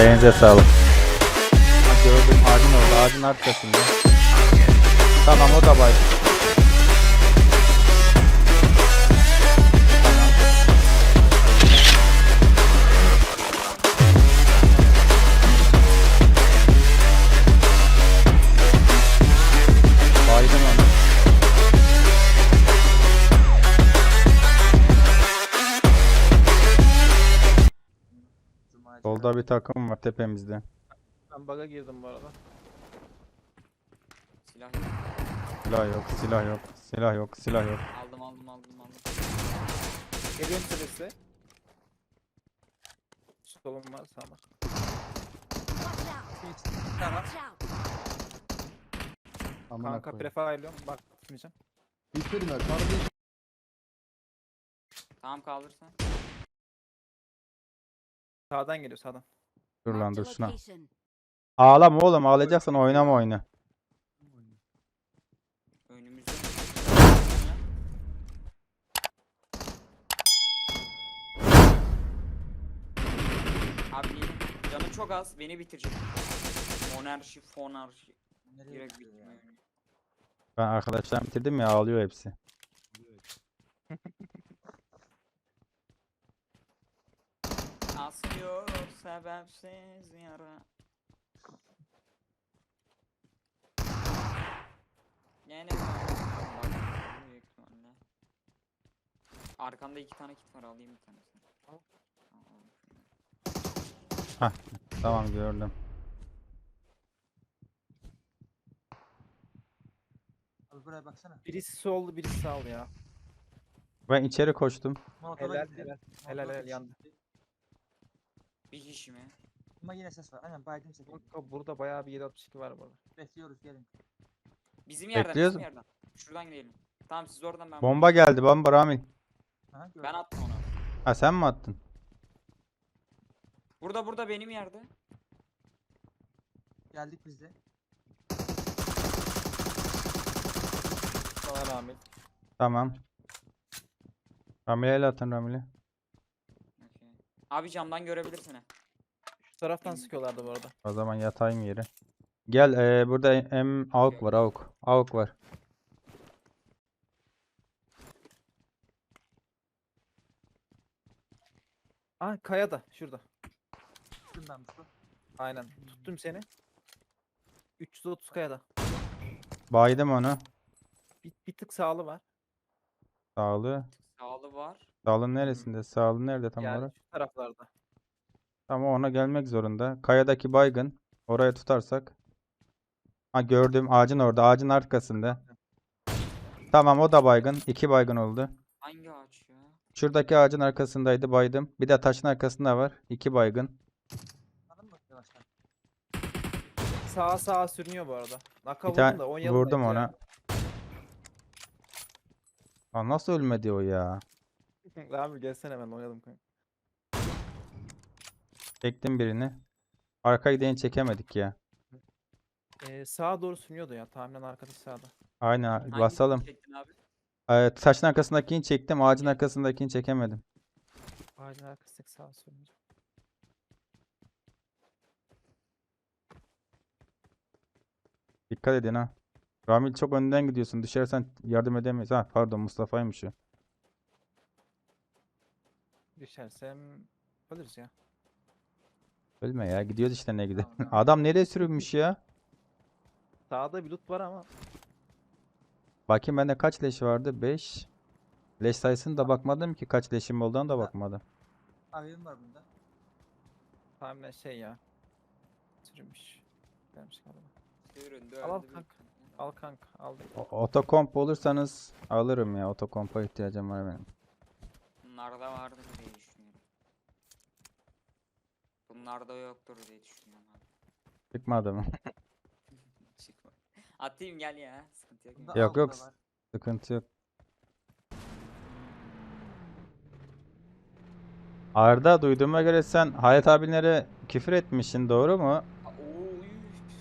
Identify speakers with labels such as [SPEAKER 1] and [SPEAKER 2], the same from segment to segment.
[SPEAKER 1] Elinize sağlık.
[SPEAKER 2] Gördüm ağacın orada. Ağacın arkasında. Tamam o da bay.
[SPEAKER 1] Solda bir takım var tepemizde.
[SPEAKER 2] Ben bug'a girdim bu arada.
[SPEAKER 3] Silah yok.
[SPEAKER 1] Silah yok, silah yok, silah yok, silah yok.
[SPEAKER 3] Aldım aldım aldım aldım.
[SPEAKER 2] Geliyorum süresi. Solum var sağ var. Tamam.
[SPEAKER 1] Amına
[SPEAKER 2] Kanka
[SPEAKER 1] koyayım.
[SPEAKER 2] prefire Bak tutmayacağım.
[SPEAKER 4] Bitirme kardeşim.
[SPEAKER 3] Tamam kaldırsan.
[SPEAKER 2] Sağdan geliyor sağdan.
[SPEAKER 1] Dur lan
[SPEAKER 5] Marked
[SPEAKER 1] dur
[SPEAKER 5] a
[SPEAKER 1] şuna.
[SPEAKER 5] location.
[SPEAKER 1] Ağlama oğlum ağlayacaksan oynama oyunu.
[SPEAKER 3] Önümüzde. Abi canı çok az beni bitirecek. Monarşi fonarşi. Direkt bitmiyor.
[SPEAKER 1] Ben arkadaşlar bitirdim ya ağlıyor hepsi.
[SPEAKER 3] Asıyor sebepsiz yara. Yine bak, büyük ihtimalle. Arkanda iki tane kit var alayım bir tanesini. Tamam.
[SPEAKER 1] Tamam gördüm.
[SPEAKER 4] Abi buraya baksana.
[SPEAKER 2] Birisi soldu birisi sağ ya.
[SPEAKER 1] Ben içeri koştum.
[SPEAKER 2] Helal helal. Helal helal yandı.
[SPEAKER 3] Bir kişi mi?
[SPEAKER 4] Ama yine ses var. Aynen baydım seni.
[SPEAKER 2] Kanka burada bayağı bir 762 var burada.
[SPEAKER 4] Bekliyoruz gelin.
[SPEAKER 3] Bizim yerden
[SPEAKER 1] Bekliyoruz.
[SPEAKER 3] bizim yerden. Şuradan gidelim. Tamam siz oradan ben.
[SPEAKER 1] Bomba geldi bomba Ramil.
[SPEAKER 4] Ha, gördüm.
[SPEAKER 3] Ben attım onu.
[SPEAKER 1] Ha sen mi attın?
[SPEAKER 3] Burada burada benim yerde.
[SPEAKER 4] Geldik biz de.
[SPEAKER 2] Sana rağmen.
[SPEAKER 1] Tamam. Ramil'e el atın Ramil'e.
[SPEAKER 3] Abi camdan görebilirsin ha.
[SPEAKER 2] Şu taraftan sıkıyorlardı bu arada.
[SPEAKER 1] O zaman yatayım yere. Gel eee, burada em avuk var avuk. Avuk var.
[SPEAKER 2] Aa kaya da şurada.
[SPEAKER 4] Mustafa.
[SPEAKER 2] Aynen. Tuttum seni. 330 kayada.
[SPEAKER 1] Baydım onu.
[SPEAKER 2] Bir, bir tık sağlı var.
[SPEAKER 1] Sağlığı.
[SPEAKER 3] Sağlı var.
[SPEAKER 1] Sağlığın neresinde? Sağlığı nerede tam
[SPEAKER 2] yani
[SPEAKER 1] olarak?
[SPEAKER 2] şu taraflarda.
[SPEAKER 1] Tamam ona gelmek zorunda. Kayadaki baygın. Oraya tutarsak. Ha gördüm ağacın orada. Ağacın arkasında. Tamam o da baygın. İki baygın oldu.
[SPEAKER 3] Hangi ağaç ya?
[SPEAKER 1] Şuradaki ağacın arkasındaydı baydım. Bir de taşın arkasında var. İki baygın.
[SPEAKER 4] Anladın mı yavaştan?
[SPEAKER 2] Sağa sağa sürünüyor bu arada. Naka
[SPEAKER 1] Bir
[SPEAKER 2] vurdum
[SPEAKER 1] tane
[SPEAKER 2] da oynayalım
[SPEAKER 1] vurdum ona.
[SPEAKER 2] ya.
[SPEAKER 1] Lan nasıl ölmedi o ya?
[SPEAKER 2] Abi gelsene hemen oynayalım kanka.
[SPEAKER 1] Çektim birini. Arka gideni çekemedik ya.
[SPEAKER 2] Ee, sağa doğru sürünüyordu ya. Tahminen arkadaş sağda.
[SPEAKER 1] Aynen basalım.
[SPEAKER 3] çektin abi?
[SPEAKER 1] Ee, taşın arkasındakini çektim. Ağacın arkasındakini çekemedim.
[SPEAKER 2] Ağacın arkasındaki sağa sürünüyor.
[SPEAKER 1] Dikkat edin ha. Ramil çok önden gidiyorsun. Düşersen yardım edemeyiz. Ha pardon Mustafa'ymış o.
[SPEAKER 2] Düşersem ölürüz ya.
[SPEAKER 1] Ölme ya. Gidiyoruz işte ne gidelim.
[SPEAKER 4] Tamam,
[SPEAKER 1] Adam nereye sürünmüş ya?
[SPEAKER 2] Sağda bir loot var ama
[SPEAKER 1] Bakayım bende kaç leş vardı? 5. Leş sayısını da bakmadım ki. Kaç leşim olduğuna da bakmadım.
[SPEAKER 4] Abim var bunda.
[SPEAKER 2] tahminen şey ya. Sürünmüş. Gelmiş galiba.
[SPEAKER 3] Süründü
[SPEAKER 2] Al, al
[SPEAKER 3] öldü
[SPEAKER 2] kanka.
[SPEAKER 3] bir-
[SPEAKER 2] Al kanka al.
[SPEAKER 1] O- Otokomp olursanız alırım ya. Otokompa ihtiyacım var benim.
[SPEAKER 3] Bunlarda vardır diye düşünüyorum. Bunlarda yoktur diye düşünüyorum abi.
[SPEAKER 1] Çıkmadı mı?
[SPEAKER 3] Çıkma. Atayım gel ya. Sıkıntı yok.
[SPEAKER 4] Bunda
[SPEAKER 1] Yok, yok.
[SPEAKER 4] var.
[SPEAKER 1] Sıkıntı yok. Arda duyduğuma göre sen Hayat abinlere küfür etmişsin doğru mu?
[SPEAKER 3] Aa.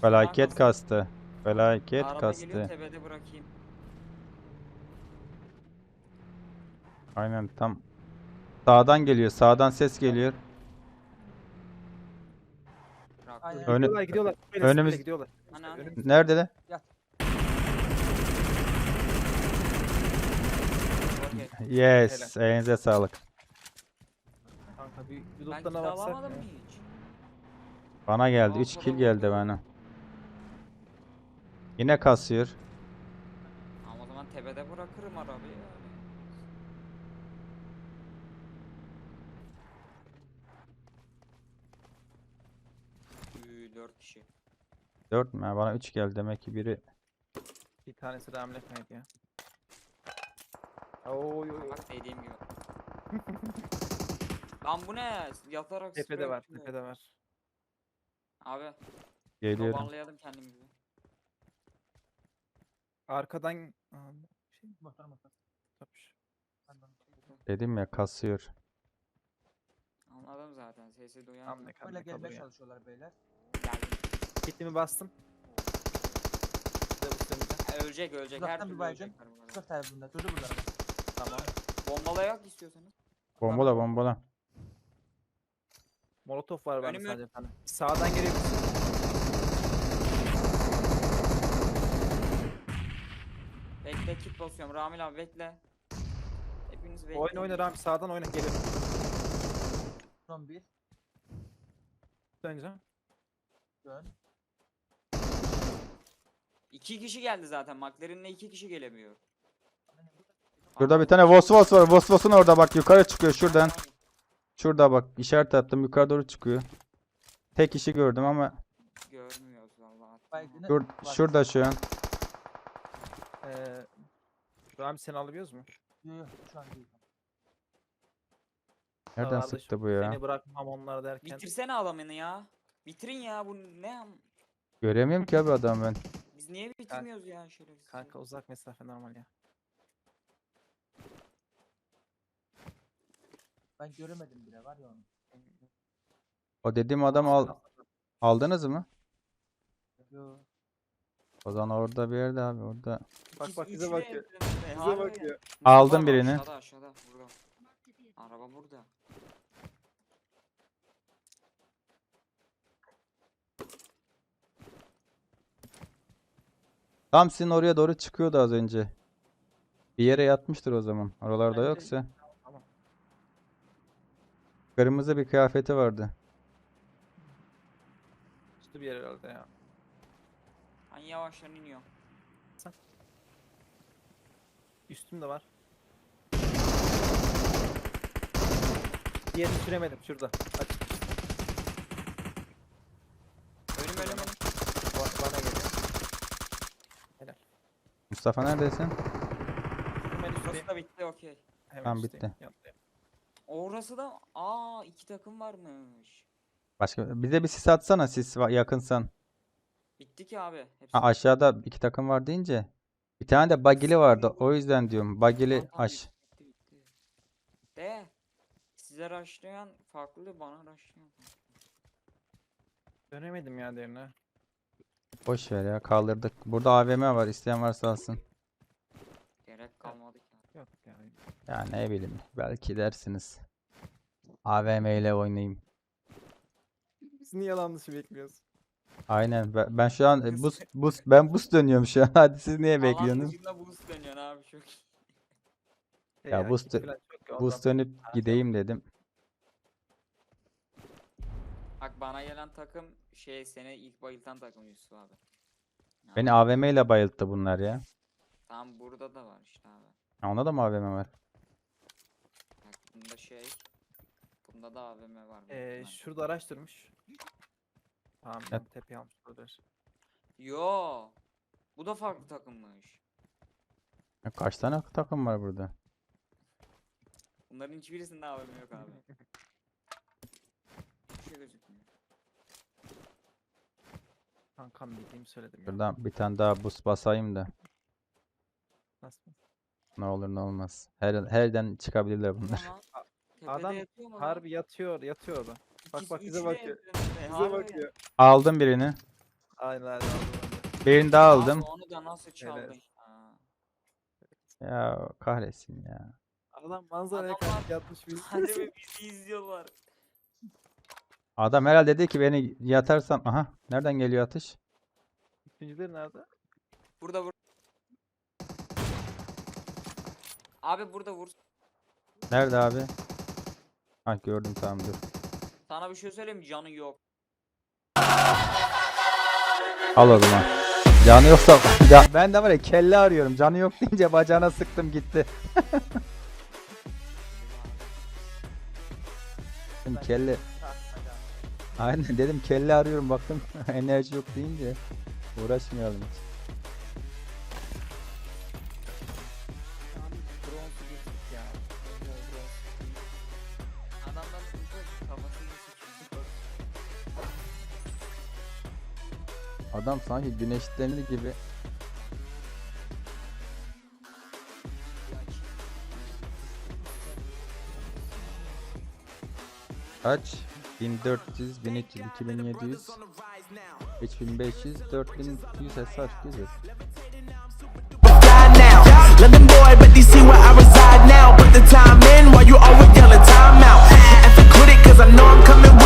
[SPEAKER 1] Felaket kastı. Felaket
[SPEAKER 3] Araba
[SPEAKER 1] kastı.
[SPEAKER 3] geliyor tepede bırakayım.
[SPEAKER 1] Aynen tam. Sağdan geliyor. Sağdan ses geliyor.
[SPEAKER 4] Aynen.
[SPEAKER 1] Önü-
[SPEAKER 2] Gidiyorlar gidiyorlar. Böyle
[SPEAKER 1] önümüz-
[SPEAKER 2] gidiyorlar.
[SPEAKER 3] Ana.
[SPEAKER 2] Önümüz-
[SPEAKER 1] Nerede de?
[SPEAKER 3] Okey.
[SPEAKER 1] Yes. Elinize sağlık.
[SPEAKER 2] Kanka bir, bir
[SPEAKER 3] Ben kill
[SPEAKER 2] lootlarına baksak
[SPEAKER 3] alamadım
[SPEAKER 2] ya.
[SPEAKER 3] mı hiç?
[SPEAKER 1] Bana geldi.
[SPEAKER 3] Aa,
[SPEAKER 1] 3 kill geldi bana. Yine kasıyor.
[SPEAKER 3] Ama o zaman tepede bırakırım arabayı. 4 kişi.
[SPEAKER 1] 4 mü? Bana 3 geldi. Demek ki biri
[SPEAKER 2] Bir tanesi de hamle kaydı ya. Oy oy oy.
[SPEAKER 3] Bak dediğim gibi. Lan bu ne? Yatarak
[SPEAKER 2] Tepede
[SPEAKER 3] sprey
[SPEAKER 2] var,
[SPEAKER 3] atıyor.
[SPEAKER 2] tepede var.
[SPEAKER 3] Abi
[SPEAKER 1] geliyorum.
[SPEAKER 3] toparlayalım kendimizi.
[SPEAKER 2] Arkadan Aa, şey
[SPEAKER 4] Motor motor.
[SPEAKER 2] tapış.
[SPEAKER 1] Dedim ya kasıyor.
[SPEAKER 3] Anladım zaten sesi duyan.
[SPEAKER 2] Hamle
[SPEAKER 4] Böyle gelmeye
[SPEAKER 2] kalıyor.
[SPEAKER 4] çalışıyorlar beyler.
[SPEAKER 2] Kitimi bastım.
[SPEAKER 3] Ha, ölecek ölecek her
[SPEAKER 4] Uzaktan bir
[SPEAKER 3] türlü bu arada.
[SPEAKER 4] Çok tabi bunda. Durdu burada.
[SPEAKER 2] Tamam.
[SPEAKER 3] Bombalayak istiyorsanız.
[SPEAKER 1] Bombala bombala.
[SPEAKER 2] Molotof var bende
[SPEAKER 3] Önümü-
[SPEAKER 2] sadece bir tane. Sağdan geliyor.
[SPEAKER 3] Bekle kit basıyorum. Ramil abi bekle. Hepiniz bekleyin.
[SPEAKER 2] Oyna oyna Rami sağdan oyna geliyor.
[SPEAKER 4] Son bir.
[SPEAKER 2] Döneceğim.
[SPEAKER 4] Dön.
[SPEAKER 3] İki kişi geldi zaten. McLaren'le iki kişi gelemiyor.
[SPEAKER 1] Şurada bir tane Vos Vos var. Vos Vos'un orada bak yukarı çıkıyor şuradan. Şurada bak işaret attım yukarı doğru çıkıyor. Tek kişi gördüm ama
[SPEAKER 3] Görmüyoruz vallahi.
[SPEAKER 4] Baygını
[SPEAKER 1] şur şurada şu an.
[SPEAKER 2] Ee, Rami seni alabiliyoruz mu?
[SPEAKER 4] Yok yok şu an değil.
[SPEAKER 1] Nereden
[SPEAKER 2] Sağlarda
[SPEAKER 1] sıktı bu ya?
[SPEAKER 2] Seni bırakmam onlar derken.
[SPEAKER 3] Bitirsene adamını ya. Bitirin ya bu ne? am-
[SPEAKER 1] Göremiyorum ki abi adam ben.
[SPEAKER 3] Biz niye bitirmiyoruz ya şerefsiz.
[SPEAKER 2] Kanka uzak mesafe normal ya.
[SPEAKER 4] Ben göremedim bile var ya onu.
[SPEAKER 1] O dediğim adamı al aldınız mı?
[SPEAKER 4] Yok.
[SPEAKER 1] O zaman orada bir yerde abi orada.
[SPEAKER 2] Bak bak bize
[SPEAKER 3] evde.
[SPEAKER 2] Bize.
[SPEAKER 3] Mustafa
[SPEAKER 1] Aldım birini.
[SPEAKER 3] Aşağıda aşağıda burada. Araba burada.
[SPEAKER 1] Tam sizin oraya doğru çıkıyordu az önce. Bir yere yatmıştır o zaman. Oralarda
[SPEAKER 2] Bence-
[SPEAKER 1] yoksa.
[SPEAKER 2] Tamam.
[SPEAKER 1] Kırmızı bir kıyafeti vardı.
[SPEAKER 2] Üstü bir yer herhalde ya.
[SPEAKER 3] Ben yavaştan iniyorum.
[SPEAKER 2] Üstüm de var. Diğerini süremedim şurada. Aç.
[SPEAKER 1] Mustafa neredesin?
[SPEAKER 2] Hemen
[SPEAKER 3] da bitti okey.
[SPEAKER 2] Hemen
[SPEAKER 1] Tamam,
[SPEAKER 2] üstteyim.
[SPEAKER 1] bitti.
[SPEAKER 2] Yanındayım.
[SPEAKER 3] Orası da aa iki takım varmış.
[SPEAKER 1] Başka bize bir sis atsana sis va- yakınsan.
[SPEAKER 3] Bitti ki abi. Hepsi
[SPEAKER 1] Ha, aşağıda iki takım var deyince. Bir tane de bagili vardı. O yüzden diyorum. Bagili
[SPEAKER 3] Tamam, tamam,
[SPEAKER 1] aş.
[SPEAKER 3] bitti, bitti, bitti. De size rushlayan farklı bana rushlayan.
[SPEAKER 2] Dönemedim ya derine.
[SPEAKER 1] Boş ver ya kaldırdık. Burada AVM var. İsteyen varsa alsın.
[SPEAKER 3] Gerek kalmadı ki.
[SPEAKER 2] Yok ya.
[SPEAKER 1] Ya ne bileyim. Belki dersiniz. AVM ile oynayayım.
[SPEAKER 2] Biz niye yalan dışı bekliyoruz?
[SPEAKER 1] Aynen. Ben, ben şu an e, bus bus ben bus dönüyorum şu an. Hadi siz niye
[SPEAKER 3] Alan
[SPEAKER 1] bekliyorsunuz?
[SPEAKER 3] dışında boost dönüyorsun abi çok iyi.
[SPEAKER 1] Ya
[SPEAKER 2] ya,
[SPEAKER 1] Bus
[SPEAKER 2] ondan.
[SPEAKER 1] dönüp gideyim dedim.
[SPEAKER 3] Bak bana gelen takım şey seni ilk bayıltan takım Yusuf abi. Ya,
[SPEAKER 1] Beni AVM ile bayılttı bunlar ya.
[SPEAKER 3] Tam burada da var işte abi.
[SPEAKER 1] Ha, Onda da mı AVM var?
[SPEAKER 3] Bak bunda şey. Bunda da AVM var.
[SPEAKER 2] Ee, şurada araç durmuş. Tamam
[SPEAKER 1] Evet.
[SPEAKER 2] ben tepeye almış olabilir.
[SPEAKER 3] Yo. Bu da farklı takımmış.
[SPEAKER 1] Ya Kaç tane takım var burada?
[SPEAKER 3] Bunların hiçbirisinde AVM yok abi.
[SPEAKER 2] Kankam bildiğimi söyledim ya.
[SPEAKER 1] Şuradan bir tane daha bus basayım da.
[SPEAKER 2] Nasıl?
[SPEAKER 1] Ne olur ne olmaz. Her herden çıkabilirler bunlar.
[SPEAKER 3] Tepede
[SPEAKER 2] Adam
[SPEAKER 3] yatıyor mu lan?
[SPEAKER 2] Harbi yatıyor, yatıyor orada. Bak
[SPEAKER 3] İkisi-
[SPEAKER 2] bak bize
[SPEAKER 3] üçü de
[SPEAKER 2] bakıyor.
[SPEAKER 3] yatıyor tepede,
[SPEAKER 2] Bize
[SPEAKER 3] harbi.
[SPEAKER 2] bakıyor.
[SPEAKER 1] Aldım birini.
[SPEAKER 2] Aynen aynen. aldım
[SPEAKER 1] Birini daha
[SPEAKER 3] Abi
[SPEAKER 1] aldım.
[SPEAKER 3] onu da nasıl çaldın
[SPEAKER 2] Evet.
[SPEAKER 3] ya?
[SPEAKER 1] Ya kahretsin ya.
[SPEAKER 2] Adam manzaraya
[SPEAKER 3] Adamlar-
[SPEAKER 2] karşı yatmış bir.
[SPEAKER 3] Hadi be bizi izliyorlar.
[SPEAKER 1] Adam herhalde dedi ki beni yatarsam aha nereden geliyor atış?
[SPEAKER 2] İkincileri nerede?
[SPEAKER 3] Burada vur. Abi burada vur.
[SPEAKER 1] Nerede abi? Ha gördüm tamam dur.
[SPEAKER 3] Sana bir şey söyleyeyim mi? Canı yok.
[SPEAKER 1] Al o zaman. Canı yoksa ya ben de var ya kelle arıyorum. Canı yok deyince bacağına sıktım gitti. Dedim kelle. Aynen dedim kelle arıyorum baktım enerji yok deyince uğraşmayalım hiç. Adam sanki güneşlenir gibi. Kaç? 1400, 1300, 2700, 3500, 4100 hasar güzel.
[SPEAKER 6] London boy, but they see where I reside now. Put the time in while you always yelling time out. And for critic, cause I know I'm coming.